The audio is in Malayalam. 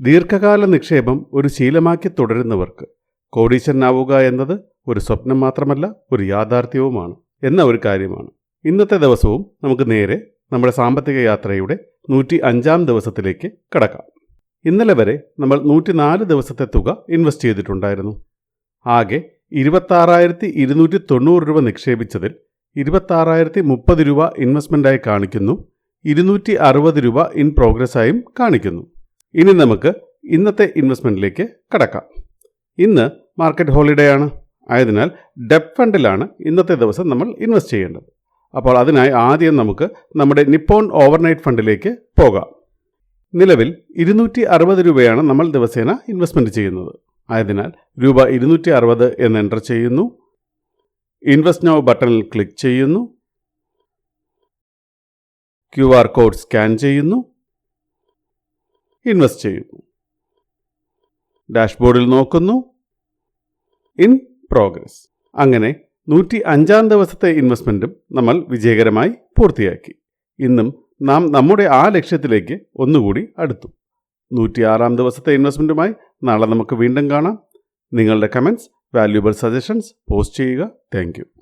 ദീർഘകാല നിക്ഷേപം ഒരു ശീലമാക്കി തുടരുന്നവർക്ക് കോടീശ്വരനാവുക എന്നത് ഒരു സ്വപ്നം മാത്രമല്ല ഒരു യാഥാർത്ഥ്യവുമാണ് എന്ന ഒരു കാര്യമാണ്. ഇന്നത്തെ ദിവസവും നമുക്ക് നേരെ നമ്മുടെ സാമ്പത്തിക യാത്രയുടെ നൂറ്റി അഞ്ചാം ദിവസത്തിലേക്ക് കടക്കാം. ഇന്നലെ വരെ നമ്മൾ നൂറ്റിനാല് ദിവസത്തെ തുക ഇൻവെസ്റ്റ് ചെയ്തിട്ടുണ്ടായിരുന്നു. ആകെ ഇരുപത്താറായിരത്തി ഇരുന്നൂറ്റി തൊണ്ണൂറ് രൂപ നിക്ഷേപിച്ചതിൽ ഇരുപത്താറായിരത്തി മുപ്പത് രൂപ ഇൻവെസ്റ്റ്മെന്റായി കാണിക്കുന്നു ഇരുന്നൂറ്റി അറുപത് രൂപ ഇൻ പ്രോഗ്രസ് ആയും കാണിക്കുന്നു. ഇനി നമുക്ക് ഇന്നത്തെ ഇൻവെസ്റ്റ്മെന്റിലേക്ക് കടക്കാം. ഇന്ന് മാർക്കറ്റ് ഹോളിഡേ ആണ്. ആയതിനാൽ ഡെപ് ഫണ്ടിലാണ് ഇന്നത്തെ ദിവസം നമ്മൾ ഇൻവെസ്റ്റ് ചെയ്യേണ്ടത്. അപ്പോൾ അതിനായി ആദ്യം നമുക്ക് നമ്മുടെ നിപ്പോൺ ഓവർനൈറ്റ് ഫണ്ടിലേക്ക് പോകാം. നിലവിൽ ഇരുന്നൂറ്റി അറുപത് രൂപയാണ് നമ്മൾ ദിവസേന ഇൻവെസ്റ്റ്മെന്റ് ചെയ്യുന്നത്. ആയതിനാൽ രൂപ ഇരുന്നൂറ്റി അറുപത് എന്ന് എന്റർ ചെയ്യുന്നു. ഇൻവെസ്റ്റ് നോ ബട്ടണിൽ ക്ലിക്ക് ചെയ്യുന്നു. ക്യു ആർ കോഡ് സ്കാൻ ചെയ്യുന്നു. ഇൻവെസ്റ്റ് ചെയ്യുന്നു. ഡാഷ്ബോർഡിൽ നോക്കുന്നു. In progress. അങ്ങനെ നൂറ്റി അഞ്ചാം ദിവസത്തെ ഇൻവെസ്റ്റ്മെന്റും നമ്മൾ വിജയകരമായി പൂർത്തിയാക്കി. ഇന്നും നാം നമ്മുടെ ആ ലക്ഷ്യത്തിലേക്ക് ഒന്നുകൂടി അടുത്തു. നൂറ്റിയാറാം ദിവസത്തെ ഇൻവെസ്റ്റ്മെന്റുമായി നാളെ നമുക്ക് വീണ്ടും കാണാം. നിങ്ങളുടെ കമന്റ്സ് വാല്യുബിൾ സജഷൻസ് പോസ്റ്റ് ചെയ്യുക. താങ്ക്